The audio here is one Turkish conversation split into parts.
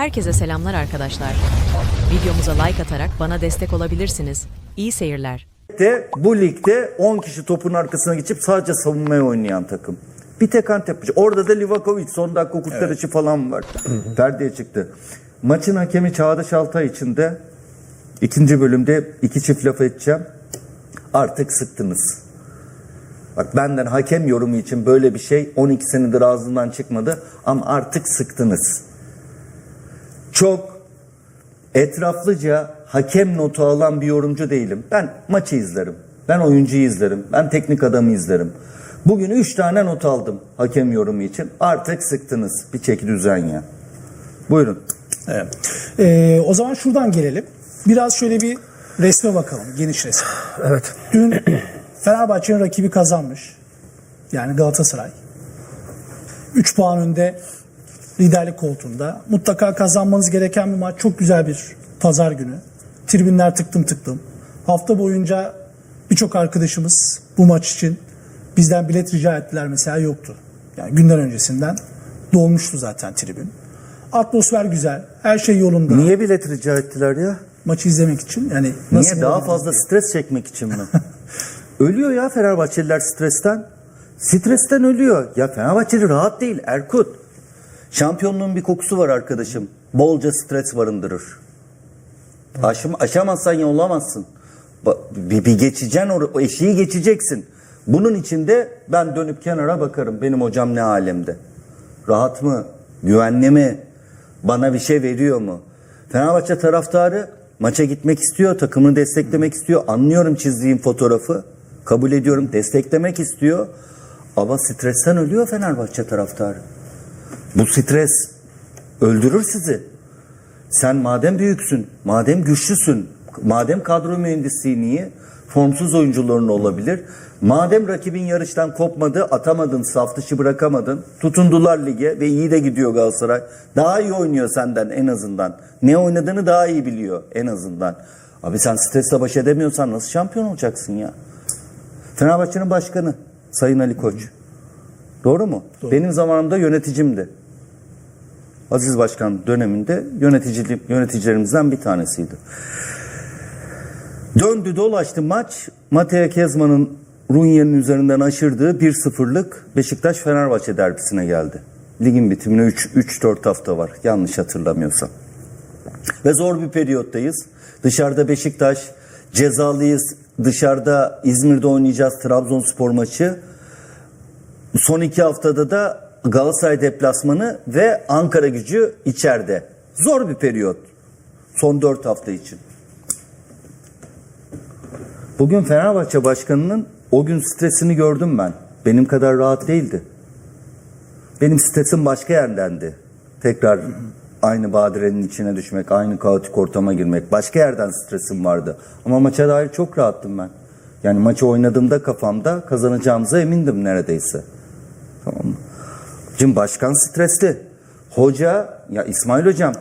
Herkese selamlar arkadaşlar. Videomuza like atarak bana destek olabilirsiniz. İyi seyirler. de bu ligde 10 kişi topun arkasına geçip sadece savunmaya oynayan takım. Bir tek Antep. Orada da Livakovic son dakika kurtarışı falan var. Perdeye çıktı. Maçın hakemi Çağdaş Altay için de ikinci bölümde iki çift laf edeceğim. Artık sıktınız. Bak benden hakem yorumu için böyle bir şey 12 senedir ağzından çıkmadı ama artık sıktınız. Çok etraflıca hakem notu alan bir yorumcu değilim. Ben maçı izlerim. Ben oyuncuyu izlerim. Ben teknik adamı izlerim. Bugün 3 tane not aldım hakem yorumu için. Artık sıktınız. Bir çeki düzen ya. Buyurun. Evet. Ee, o zaman şuradan gelelim. Biraz şöyle bir resme bakalım. Geniş resim. Evet. Dün Fenerbahçe'nin rakibi kazanmış. Yani Galatasaray. 3 puan önde liderlik koltuğunda. Mutlaka kazanmanız gereken bir maç. Çok güzel bir pazar günü. Tribünler tıktım tıktım. Hafta boyunca birçok arkadaşımız bu maç için bizden bilet rica ettiler mesela yoktu. Yani günden öncesinden dolmuştu zaten tribün. Atmosfer güzel. Her şey yolunda. Niye bilet rica ettiler ya? Maçı izlemek için. Yani Niye? nasıl Daha olabilir fazla diye. stres çekmek için mi? ölüyor ya Fenerbahçeliler stresten. Stresten ölüyor. Ya Fenerbahçeli rahat değil Erkut. Şampiyonluğun bir kokusu var arkadaşım. Bolca stres barındırır. Aşım, aşamazsan yollamazsın. Ba- Bir, bir geçeceksin o eşiği geçeceksin. Bunun içinde ben dönüp kenara bakarım. Benim hocam ne alemde? Rahat mı? Güvenli mi? Bana bir şey veriyor mu? Fenerbahçe taraftarı maça gitmek istiyor, takımını desteklemek istiyor. Anlıyorum çizdiğim fotoğrafı. Kabul ediyorum, desteklemek istiyor. Ama stresten ölüyor Fenerbahçe taraftarı. Bu stres öldürür sizi. Sen madem büyüksün, madem güçlüsün, madem kadro mühendisliğin iyi, formsuz oyuncuların olabilir. Madem rakibin yarıştan kopmadı, atamadın, saf dışı bırakamadın, tutundular lige ve iyi de gidiyor Galatasaray. Daha iyi oynuyor senden en azından. Ne oynadığını daha iyi biliyor en azından. Abi sen stresle baş edemiyorsan nasıl şampiyon olacaksın ya? Fenerbahçe'nin başkanı Sayın Ali Koç. Doğru mu? Benim zamanımda yöneticimdi. Aziz Başkan döneminde yönetici, yöneticilerimizden bir tanesiydi. Döndü dolaştı maç. Matea Kezman'ın Runye'nin üzerinden aşırdığı 1-0'lık Beşiktaş Fenerbahçe derbisine geldi. Ligin bitimine 3-4 hafta var yanlış hatırlamıyorsam. Ve zor bir periyottayız. Dışarıda Beşiktaş, cezalıyız. Dışarıda İzmir'de oynayacağız Trabzonspor maçı. Son iki haftada da Galatasaray deplasmanı ve Ankara gücü içeride. Zor bir periyot. Son dört hafta için. Bugün Fenerbahçe Başkanı'nın o gün stresini gördüm ben. Benim kadar rahat değildi. Benim stresim başka yerdendi. Tekrar aynı badirenin içine düşmek, aynı kaotik ortama girmek. Başka yerden stresim vardı. Ama maça dair çok rahattım ben. Yani maçı oynadığımda kafamda kazanacağımıza emindim neredeyse. Tamam mı? Şimdi başkan stresli. Hoca, ya İsmail hocam,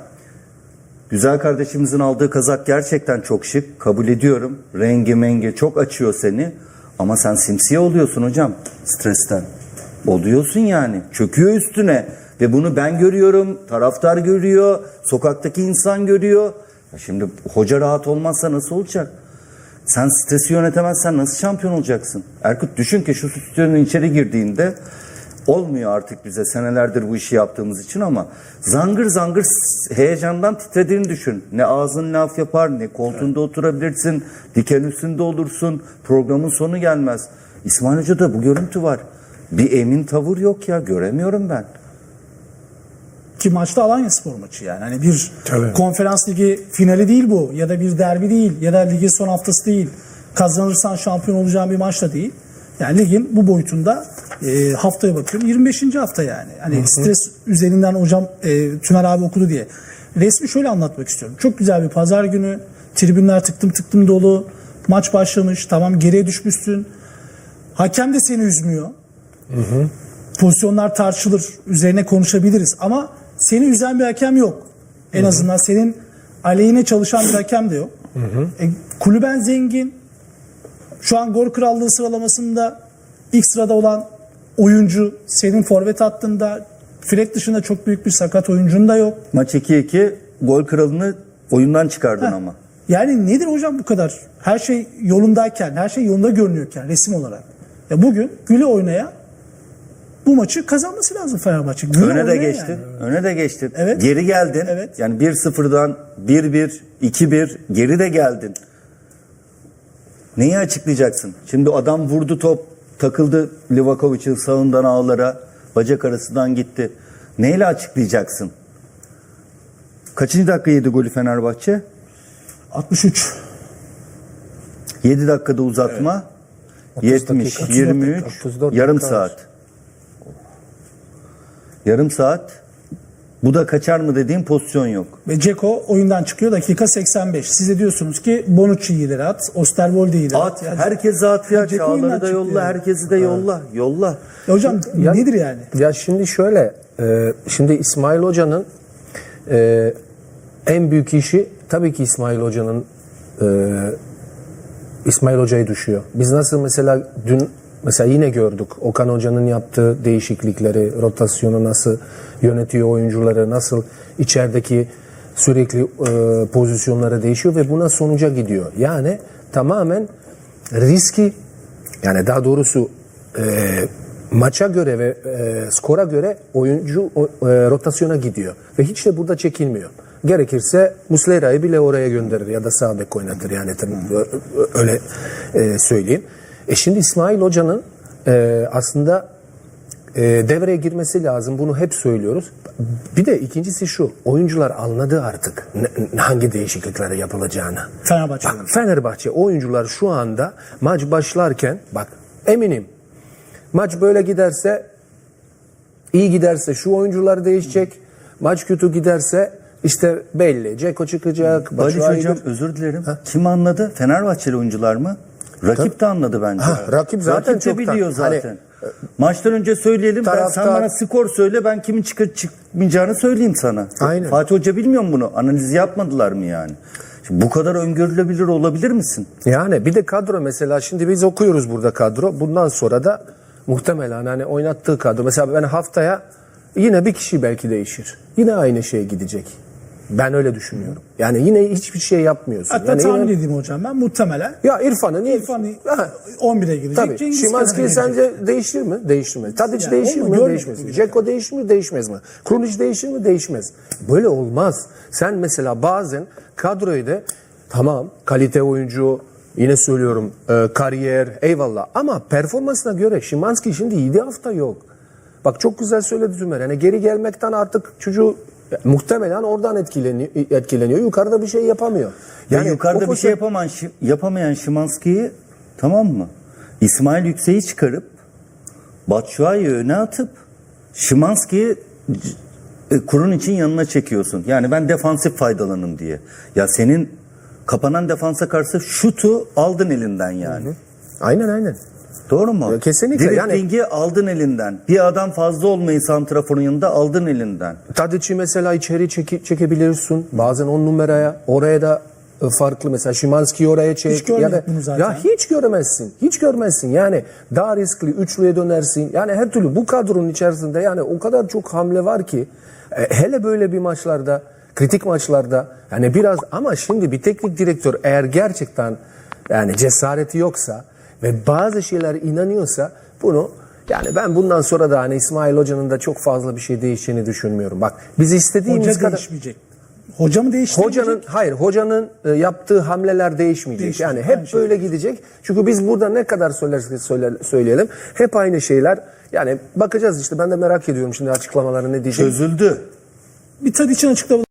güzel kardeşimizin aldığı kazak gerçekten çok şık. Kabul ediyorum. Rengi mengi çok açıyor seni. Ama sen simsiye oluyorsun hocam stresten. Oluyorsun yani. Çöküyor üstüne. Ve bunu ben görüyorum, taraftar görüyor, sokaktaki insan görüyor. Şimdi hoca rahat olmazsa nasıl olacak? Sen stresi yönetemezsen nasıl şampiyon olacaksın? Erkut düşün ki şu stüdyonun içeri girdiğinde olmuyor artık bize senelerdir bu işi yaptığımız için ama zangır zangır heyecandan titrediğini düşün. Ne ağzın laf yapar ne koltuğunda oturabilirsin, diken üstünde olursun, programın sonu gelmez. İsmail Hoca'da bu görüntü var. Bir emin tavır yok ya göremiyorum ben. Ki maçta Alanya Spor maçı yani. Hani bir Tabii. konferans ligi finali değil bu. Ya da bir derbi değil. Ya da ligin son haftası değil. Kazanırsan şampiyon olacağın bir maç da değil. Yani ligin bu boyutunda e, haftaya bakıyorum. 25. hafta yani. Hani stres üzerinden hocam e, Tümer abi okudu diye. Resmi şöyle anlatmak istiyorum. Çok güzel bir pazar günü. Tribünler tıktım tıktım dolu. Maç başlamış. Tamam geriye düşmüşsün. Hakem de seni üzmüyor pozisyonlar tartışılır, üzerine konuşabiliriz ama seni üzen bir hakem yok. En azından senin aleyhine çalışan bir hakem de yok. E, kulüben zengin. Şu an gol krallığı sıralamasında ilk sırada olan oyuncu senin forvet hattında Fred dışında çok büyük bir sakat oyuncun da yok. Maç 2-2 gol kralını oyundan çıkardın Heh. ama. Yani nedir hocam bu kadar? Her şey yolundayken, her şey yolunda görünüyorken resim olarak. Ya bugün güle oynaya bu maçı kazanması lazım Fenerbahçe. Güle Öne de geçtin. yani. Öne de geçtin. Evet. Geri geldin. Evet. Yani 1-0'dan 1-1, 2-1 geri de geldin. Neyi açıklayacaksın? Şimdi adam vurdu top, takıldı Livakovic'in sağından ağlara, bacak arasından gitti. Neyle açıklayacaksın? Kaçıncı dakika yedi golü Fenerbahçe? 63. 7 dakikada uzatma. 70, dakika. 23, 34 yarım dakika saat. Yarım saat. Bu da kaçar mı dediğim pozisyon yok. Ve Ceko oyundan çıkıyor dakika 85. Siz de diyorsunuz ki Bonucci'yi ileri at, Osterwolde'yi ileri at. At, Yani- herkes at ya. Çağlar'ı da yolla, yani. herkesi de yolla. Yolla. Ya hocam Ya- nedir yani? Ya şimdi şöyle, e, şimdi İsmail Hoca'nın e, en büyük işi tabii ki İsmail Hoca'nın e, İsmail Hoca'yı düşüyor. Biz nasıl mesela dün mesela yine gördük Okan Hoca'nın yaptığı değişiklikleri, rotasyonu nasıl yönetiyor oyuncuları, nasıl içerideki sürekli e, pozisyonları değişiyor ve buna sonuca gidiyor. Yani tamamen riski yani daha doğrusu e, maça göre ve e, skora göre oyuncu e, rotasyona gidiyor. Ve hiç de burada çekilmiyor. Gerekirse Muslera'yı bile oraya gönderir ya da sağ bek oynatır yani öyle e, söyleyeyim. E şimdi İsmail Hoca'nın e, aslında e, devreye girmesi lazım. Bunu hep söylüyoruz. Bir de ikincisi şu. Oyuncular anladı artık ne- hangi değişiklikleri yapılacağını. Fenerbahçe. Bak Fenerbahçe oyuncular şu anda maç başlarken bak eminim maç böyle giderse iyi giderse şu oyuncular değişecek. Maç kötü giderse işte belli. Ceko çıkacak. Barış Hocam özür dilerim. Kim anladı? Fenerbahçeli oyuncular mı? Rakip de anladı bence. Ha, rakip zaten de çoktan. biliyor zaten. Hani, Maçtan önce söyleyelim. Ben, sen taraftar- bana skor söyle ben kimin çıkıp çıkmayacağını söyleyeyim sana. Aynen. Fatih Hoca bilmiyor mu bunu? Analiz yapmadılar mı yani? Şimdi bu kadar öngörülebilir olabilir misin? Yani bir de kadro mesela şimdi biz okuyoruz burada kadro. Bundan sonra da muhtemelen hani oynattığı kadro. Mesela ben haftaya yine bir kişi belki değişir. Yine aynı şeye gidecek. Ben öyle düşünüyorum. Yani yine hiçbir şey yapmıyorsun. Hatta yani tahmin yine- edeyim hocam ben muhtemelen Ya İrfan'ı niye? İrfan Ha, 11'e girecek. Tabii. Cengiz Şimanski'yi sence değiştir mi? Değiştirmez. Tadic Yani değişir mi? Değişmez. bugüne Ceko değişir mi? Değişmez mi? Krunic değişir mi? Değişmez. Böyle olmaz. Sen mesela bazen kadroyu da tamam kalite oyuncu yine söylüyorum e, kariyer eyvallah ama performansına göre Şimanski şimdi 7 hafta yok. Bak çok güzel söyledi Zümer. Yani geri gelmekten artık çocuğu muhtemelen oradan etkileniyor, etkileniyor. Yukarıda bir şey yapamıyor. Yani yukarıda o bir şey yapaman, yapamayan Şimanski'yi tamam mı? İsmail Yüksek'i çıkarıp Batshuayi'yi öne atıp Şimanski'yi e, kurun için yanına çekiyorsun. Yani ben defansif faydalanım diye. Ya senin kapanan defansa karşı şutu aldın elinden yani. Aynen aynen. Doğru mu? Ya kesinlikle. Driblingi aldın elinden. Bir adam fazla olmayı santraforun yanında aldın elinden. Tadic'i mesela içeri çeki, çekebilirsin. Bazen on numaraya. Oraya da e, farklı mesela Şimanski'yi oraya çek. Hiç ya da, bunu zaten. Ya hiç göremezsin. Hiç görmezsin. Yani daha riskli üçlüye dönersin. Yani her türlü bu kadronun içerisinde yani o kadar çok hamle var ki e, hele böyle bir maçlarda kritik maçlarda yani biraz ama şimdi bir teknik direktör eğer gerçekten yani cesareti yoksa ve bazı şeyler inanıyorsa bunu yani ben bundan sonra da hani İsmail Hoca'nın da çok fazla bir şey değişeceğini düşünmüyorum. Bak biz istediğimiz Hoca kadar değişmeyecek. Hoca mı değiştirecek? Hocanın hayır hocanın e, yaptığı hamleler değişmeyecek. Değişmeyecek, Yani aynı hep şey. böyle gidecek. Çünkü biz burada ne kadar söylersek söyle- söyleyelim hep aynı şeyler. Yani bakacağız işte ben de merak ediyorum şimdi açıklamaları ne diyecek. Çözüldü. bir Tadic'in açıklamaları